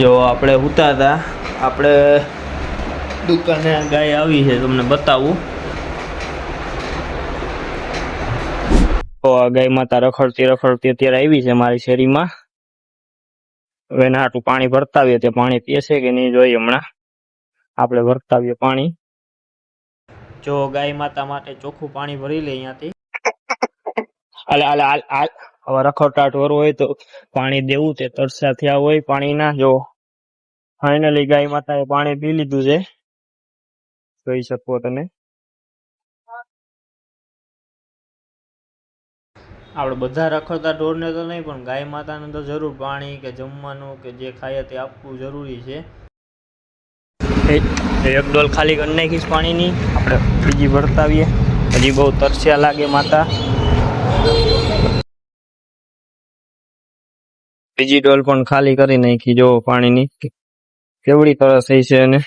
જો આપણે ઉતા હતા આપણે દુકાને ગાય આવી છે તમને બતાવું. તો આ ગાય માતા રખડતી રખડતી અત્યારે આવી છે મારી શેરીમાં. હવે એના આટલું પાણી ભરતાવીએ તે પાણી પીએ છે કે નહીં જોઈએ હમણાં. આપણે ભરતાવીએ પાણી. જો ગાય માતા માટે ચોખ્ખું પાણી ભરી લે અહીંયાથી. હાલ હાલ હાલ હાલ હવે રખડતા ઢોર હોય તો પાણી દેવું તે તરસ્યા થયા હોય પાણીના જો ફાઇનલી ગાય માતાએ પાણી પી લીધું છે જોઈ શકો તમે. આપણે બધા રખડતા ઢોરને તો નહીં પણ ગાય માતાને તો જરૂર પાણી કે જમવાનું કે જે ખાઈએ તે આપવું જરૂરી છે. એક ડોલ ખાલી કરી નાખીશ પાણીની. આપણે બીજી વર્તાવીએ હજી બહુ તરસ્યા લાગે માતા. બીજી ડોલ પણ ખાલી કરી નાખી જો પાણીની. કેવડી તરસ થઈ છે અને